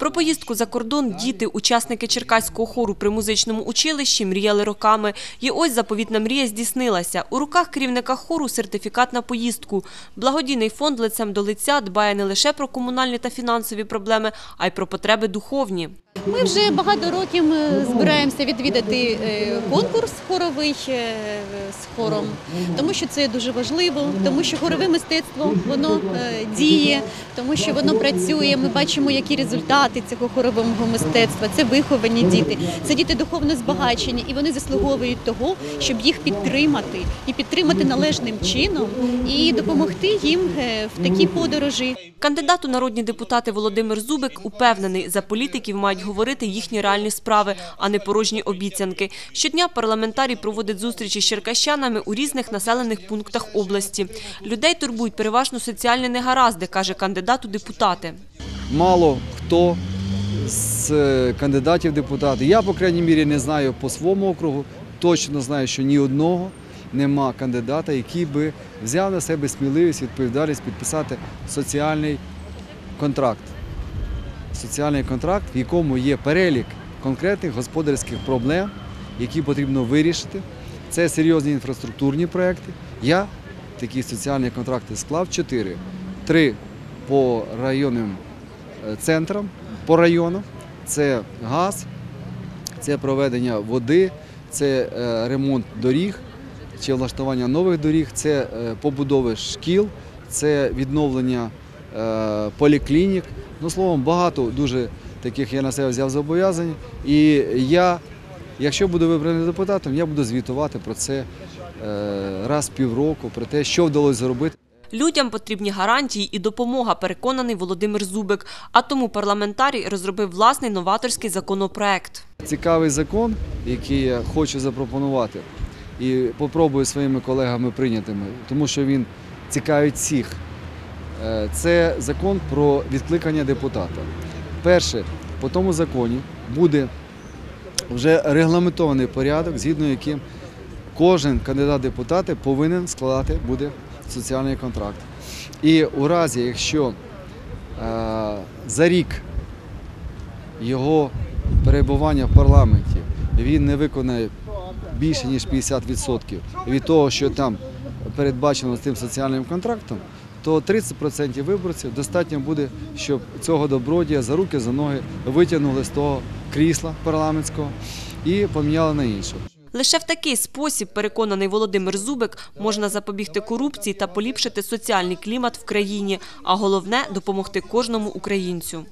Про поїздку за кордон діти, учасники Черкаського хору при музичному училищі, мріяли роками. І ось заповітна мрія здійснилася. У руках керівника хору сертифікат на поїздку. Благодійний фонд лицем до лиця дбає не лише про комунальні та фінансові проблеми, а й про потреби духовні. Ми вже багато років е, збираємося відвідати е, конкурс хоровий е, з хором, тому що це дуже важливо, тому що хорове мистецтво воно діє, тому що воно працює. Ми бачимо, які результати цього хорового мистецтва. Це виховані діти, це діти духовно збагачені, і вони заслуговують того, щоб їх підтримати і підтримати належним чином і допомогти їм в такій подорожі. Кандидат у народні депутати Володимир Зубик упевнений, за політиків мають говорити їхні реальні справи, а не порожні обіцянки. Щодня парламентарій проводить зустрічі з черкащанами у різних населених пунктах області. Людей турбують переважно соціальні негаразди, каже кандидат у депутати. мало хто з е, кандидатів депутати. Я, по крайній мірі, не знаю по своєму округу. Точно знаю, що ні одного нема кандидата, який би взяв на себе сміливість, відповідальність підписати соціальний контракт. Соціальний контракт, в якому є перелік конкретних господарських проблем, які потрібно вирішити. Це серйозні інфраструктурні проекти. Я такі соціальні контракти склав чотири. Три по районним е, центрам, по районам. Це газ, це проведення води, це е, ремонт доріг чи влаштування нових доріг, це е, побудови шкіл, це відновлення поліклінік. Ну, словом, багато дуже таких я на себе взяв зобов'язань. І я, якщо буду вибраний депутатом, я буду звітувати про це е, раз в півроку, про те, що вдалося зробити. Людям потрібні гарантії і допомога, переконаний Володимир Зубик. А тому парламентарій розробив власний новаторський законопроект. Цікавий закон, який я хочу запропонувати, і попробую своїми колегами прийнятими, тому що він цікавить всіх. Е, Це закон про відкликання депутата. Перше, по тому законі буде вже регламентований порядок, згідно яким кожен кандидат в депутати повинен складати буде соціальний контракт. І у разі, якщо е, за рік його перебування в парламенті він не виконає більше ніж 50% від того, що там передбачено з тим соціальним контрактом, то 30% виборців достатньо буде, щоб цього добродія за руки, за ноги витягнули з того крісла парламентського і поміняли на інше. Лише в такий спосіб, переконаний Володимир Зубик, можна запобігти корупції та поліпшити соціальний клімат в країні, а головне допомогти кожному українцю.